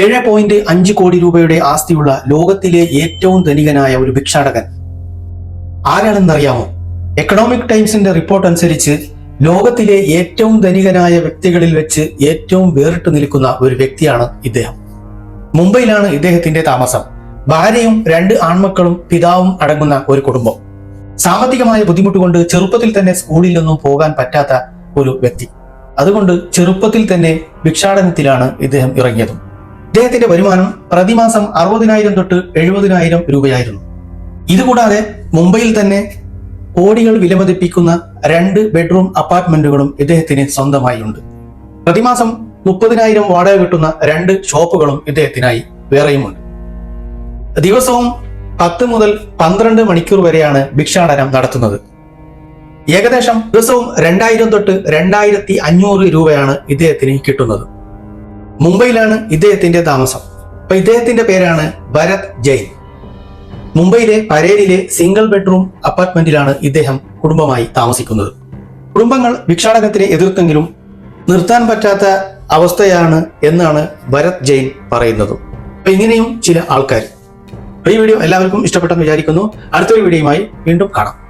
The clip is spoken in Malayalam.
ഏഴ് പോയിന്റ് അഞ്ച് കോടി രൂപയുടെ ആസ്തിയുള്ള ലോകത്തിലെ ഏറ്റവും ധനികനായ ഒരു ഭിക്ഷാടകൻ. ആരാണെന്നറിയാമോ? എക്കണോമിക് ടൈംസിന്റെ റിപ്പോർട്ട് അനുസരിച്ച് ലോകത്തിലെ ഏറ്റവും ധനികനായ വ്യക്തികളിൽ വെച്ച് ഏറ്റവും വേറിട്ട് നിൽക്കുന്ന ഒരു വ്യക്തിയാണ് ഇദ്ദേഹം. മുംബൈയിലാണ് ഇദ്ദേഹത്തിന്റെ താമസം. ഭാര്യയും രണ്ട് ആൺമക്കളും പിതാവും അടങ്ങുന്ന ഒരു കുടുംബം. സാമ്പത്തികമായ ബുദ്ധിമുട്ട് കൊണ്ട് ചെറുപ്പത്തിൽ തന്നെ സ്കൂളിൽ നിന്നും പോകാൻ പറ്റാത്ത ഒരു വ്യക്തി. അതുകൊണ്ട് ചെറുപ്പത്തിൽ തന്നെ ഭിക്ഷാടനത്തിലാണ് ഇദ്ദേഹം ഇറങ്ങിയത്. ഇദ്ദേഹത്തിന്റെ വരുമാനം പ്രതിമാസം അറുപതിനായിരം തൊട്ട് എഴുപതിനായിരം രൂപയായിരുന്നു. ഇതുകൂടാതെ മുംബൈയിൽ തന്നെ കോടികൾ വിലമതിപ്പിക്കുന്ന രണ്ട് ബെഡ്റൂം അപ്പാർട്ട്മെന്റുകളും ഇദ്ദേഹത്തിന് സ്വന്തമായി ഉണ്ട് പ്രതിമാസം മുപ്പതിനായിരം വാടക കിട്ടുന്ന രണ്ട് ഷോപ്പുകളും ഇദ്ദേഹത്തിനായി വേറെയുമുണ്ട്. ദിവസവും പത്ത് മുതൽ പന്ത്രണ്ട് മണിക്കൂർ വരെയാണ് ഭിക്ഷാടനം നടത്തുന്നത്. ഏകദേശം ദിവസവും രണ്ടായിരം തൊട്ട് രണ്ടായിരത്തി അഞ്ഞൂറ് രൂപയാണ് ഇദ്ദേഹത്തിന് കിട്ടുന്നത്. മുംബൈയിലാണ് ഇദ്ദേഹത്തിന്റെ താമസം. അപ്പൊ ഇദ്ദേഹത്തിന്റെ പേരാണ് ഭരത് ജെയിൻ. മുംബൈയിലെ പരേലിലെ സിംഗിൾ ബെഡ്റൂം അപ്പാർട്ട്മെന്റിലാണ് ഇദ്ദേഹം കുടുംബമായി താമസിക്കുന്നത്. കുടുംബങ്ങൾ ഭിക്ഷാടനത്തിനെ എതിർത്തെങ്കിലും നിർത്താൻ പറ്റാത്ത അവസ്ഥയാണ് എന്നാണ് ഭരത് ജെയിൻ പറയുന്നത്. അപ്പൊ ഇങ്ങനെയും ചില ആൾക്കാർ ഈ വീഡിയോ എല്ലാവർക്കും ഇഷ്ടപ്പെട്ടെന്ന് വിചാരിക്കുന്നു. അടുത്തൊരു വീഡിയോയുമായി വീണ്ടും കാണാം.